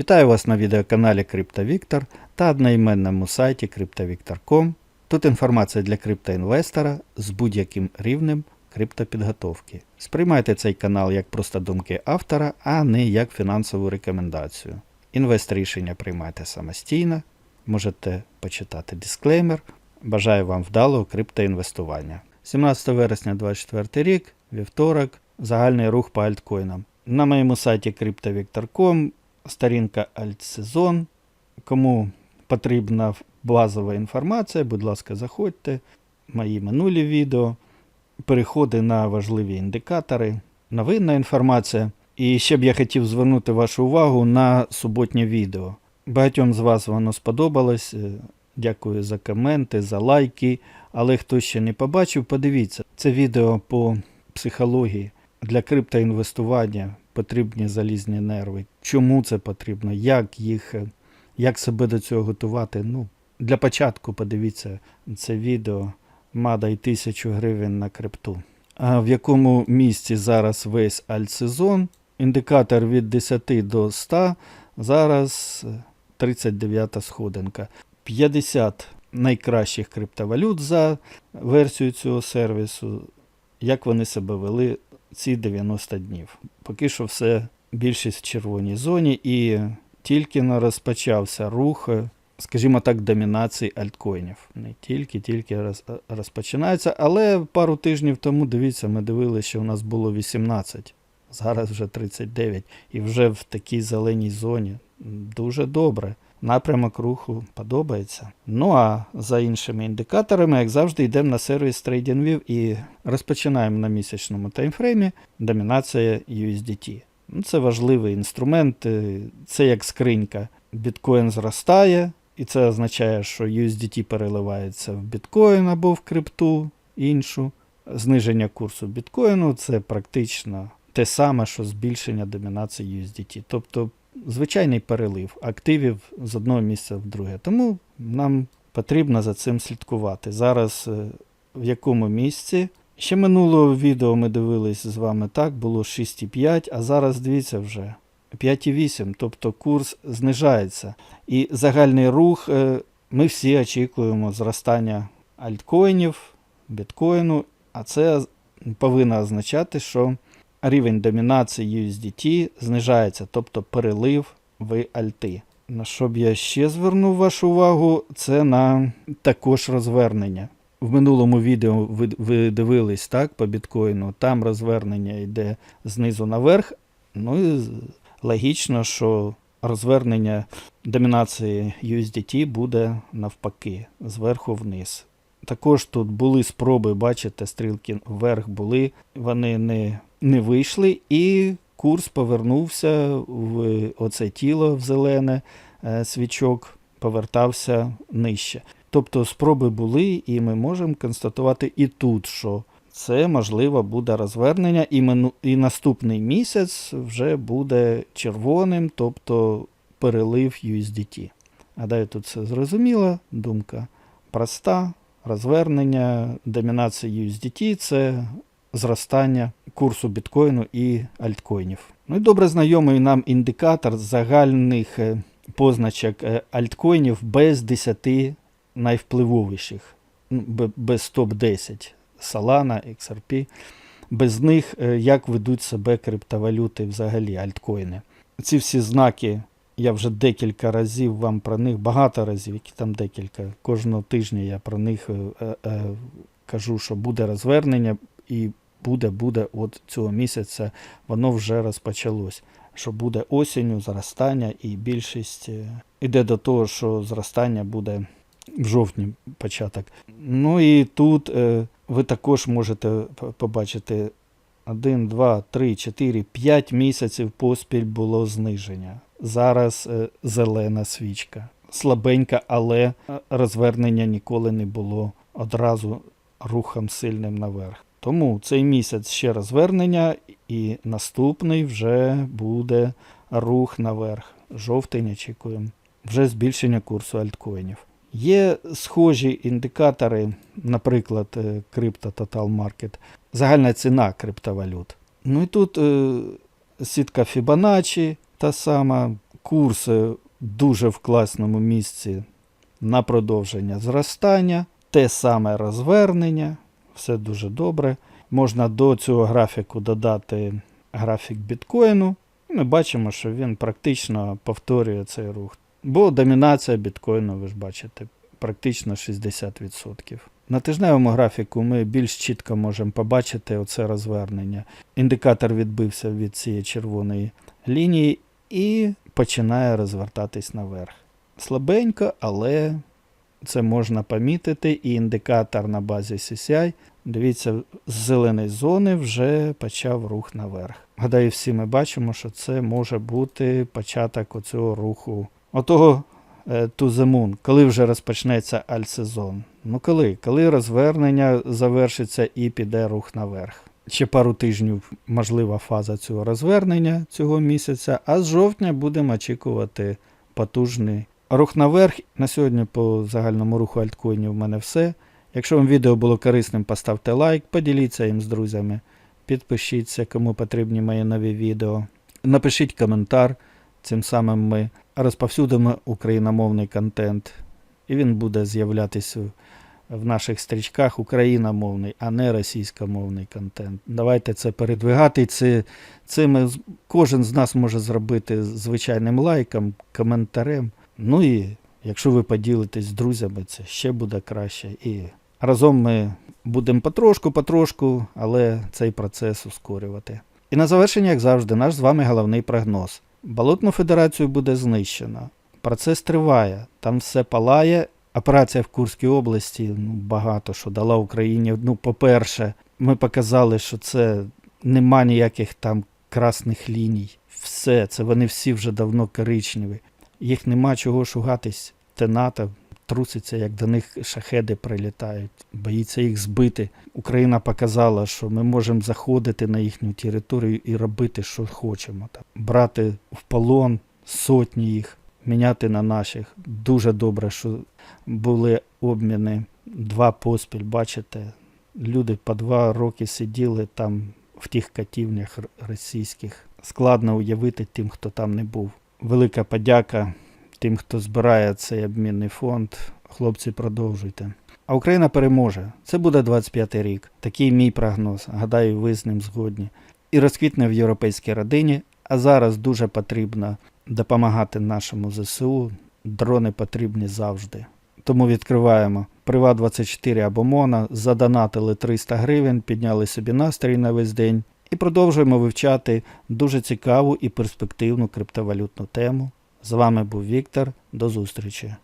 Вітаю вас на відеоканалі CryptoVictor та одноіменному сайті CryptoVictor.com. Тут інформація для криптоінвестора з будь-яким рівнем криптопідготовки. Сприймайте цей канал як просто думки автора, а не як фінансову рекомендацію. Інвест рішення приймайте самостійно, можете почитати дисклеймер. Бажаю вам вдалого криптоінвестування. 17 вересня 2024 рік, вівторок, загальний рух по альткоїнам. На моєму сайті CryptoVictor.com сторінка альтсезон. Кому потрібна базова інформація, будь ласка, заходьте. Мої минулі відео, переходи на важливі індикатори, новинна інформація. І ще б я хотів звернути вашу увагу на суботнє відео. Багатьом з вас воно сподобалось. Е, Дякую за коменти, за лайки. Але хто ще не побачив, подивіться. Це відео по психології для криптоінвестування потрібні залізні нерви. Чому це потрібно? Як їх, як себе до цього готувати? Ну, для початку подивіться це відео. Мадай тисячу гривень на крипту. А в якому місці зараз весь альтсезон? Індикатор від 10 до 100. Зараз е, 39 сходинка. 50 найкращих криптовалют за версію цього сервісу. Як вони себе вели ці 90 днів. Поки що все більшість в червоній зоні, і тільки на розпочався рух, е, скажімо так, домінації альткоїнів. Не тільки, тільки роз, е, розпочинається, але пару тижнів тому, дивіться, ми дивилися, що у нас було 18, зараз вже 39, і вже в такій зеленій зоні. Дуже добре. Напрямок руху подобається. Ну а за іншими індикаторами, як завжди, йдемо на сервіс TradingView і розпочинаємо на місячному таймфреймі домінація USDT. Ну, Це важливий інструмент, е, це як скринька. Біткоін зростає, і це означає, що USDT переливається в біткоін або в крипту іншу. Зниження курсу біткоїну це практично те саме, що збільшення домінації USDT. Тобто звичайний перелив активів з одного місця в друге. Тому нам потрібно за цим слідкувати. Зараз е, в якому місці. Ще минулого відео ми дивились з вами так, було 6,5, а зараз дивіться вже 5,8, тобто курс знижається. І загальний рух е, ми всі очікуємо зростання альткоїнів, біткоїну, а це повинно означати, що рівень домінації USDT знижається, тобто перелив в альти. На що б я ще звернув вашу увагу, це на також розвернення. В минулому відео ви, ви дивились так по біткоїну, там розвернення йде знизу наверх. Ну і логічно, що розвернення домінації USDT буде навпаки, зверху вниз. Також тут були спроби, бачите, стрілки вверх були, вони не, не вийшли, і курс повернувся в оце тіло в зелене, е, свічок повертався нижче. Тобто спроби були, і ми можемо констатувати і тут, що це можливо буде розвернення, і, мину, і наступний місяць вже буде червоним, тобто перелив USDT. Гадаю, тут все зрозуміло, думка проста. Розвернення домінації USDT це зростання курсу біткоїну і альткоїнів. Ну і добре знайомий нам індикатор загальних е, позначок е, альткоїнів без 10 найвпливовіших, ну, без топ-10 Solana, XRP. Без них е, як ведуть себе криптовалюти взагалі, альткоїни. Ці всі знаки я вже декілька разів вам про них, багато разів, які там декілька. Кожного тижня я про них е, е, кажу, що буде розвернення, і буде, буде от цього місяця воно вже розпочалось. Що буде осінню зростання, і більшість е, іде до того, що зростання буде в жовтні початок. Ну і тут е, ви також можете побачити 1, 2, 3, 4, 5 місяців поспіль було зниження. Зараз е, зелена свічка. Слабенька, але розвернення ніколи не було одразу рухом сильним наверх. Тому цей місяць ще розвернення, і наступний вже буде рух наверх. Жовтень очікуємо. Вже збільшення курсу альткоїнів. Є схожі індикатори, наприклад, е, Crypto Total Market, загальна ціна криптовалют. Ну і тут е, сітка Fibonacci та сама, Курси дуже в класному місці на продовження зростання, те саме розвернення, все дуже добре. Можна до цього графіку додати графік біткоїну. І Ми бачимо, що він практично повторює цей рух. Бо домінація біткоїну, ви ж бачите, практично 60%. На тижневому графіку ми більш чітко можемо побачити оце розвернення. Індикатор відбився від цієї червоної лінії і починає розвертатись наверх. Слабенько, але це можна помітити. І індикатор на базі CCI, дивіться, з зеленої зони вже почав рух наверх. Гадаю, всі ми бачимо, що це може бути початок оцього руху. Отого е, to the moon, коли вже розпочнеться альтсезон. Ну коли? Коли розвернення завершиться і піде рух наверх. Ще пару тижнів можлива фаза цього розвернення цього місяця, а з жовтня будемо очікувати потужний рух наверх. На сьогодні по загальному руху альткоїнів в мене все. Якщо вам відео було корисним, поставте лайк, поділіться їм з друзями, підпишіться, кому потрібні мої нові відео. Напишіть коментар, цим самим ми розповсюдимо україномовний контент, і він буде з'являтися в наших стрічках україномовний, а не російськомовний контент. Давайте це передвигати. Це, це ми, кожен з нас може зробити звичайним лайком, коментарем. Ну і якщо ви поділитесь з друзями, це ще буде краще. І разом ми будемо потрошку-потрошку, але цей процес ускорювати. І на завершення, як завжди, наш з вами головний прогноз. Болотну федерацію буде знищено. Процес триває, там все палає. Операція в Курській області ну, багато що дала Україні. Ну, по-перше, ми показали, що це нема ніяких там красних ліній. Все, це вони всі вже давно коричневі. Їх нема чого шугатись. Те НАТО труситься, як до них шахеди прилітають, боїться їх збити. Україна показала, що ми можемо заходити на їхню територію і робити, що хочемо. Там. Брати в полон сотні їх, міняти на наших. Дуже добре, що були обміни два поспіль, бачите. Люди по два роки сиділи там в тих катівнях російських. Складно уявити тим, хто там не був. Велика подяка тим, хто збирає цей обмінний фонд. Хлопці, продовжуйте. А Україна переможе. Це буде 25-й рік. Такий мій прогноз. Гадаю, ви з ним згодні. І розквітне в європейській родині. А зараз дуже потрібно допомагати нашому ЗСУ. Дрони потрібні завжди. Тому відкриваємо Приват 24 або Мона, задонатили 300 гривень, підняли собі настрій на весь день і продовжуємо вивчати дуже цікаву і перспективну криптовалютну тему. З вами був Віктор. До зустрічі!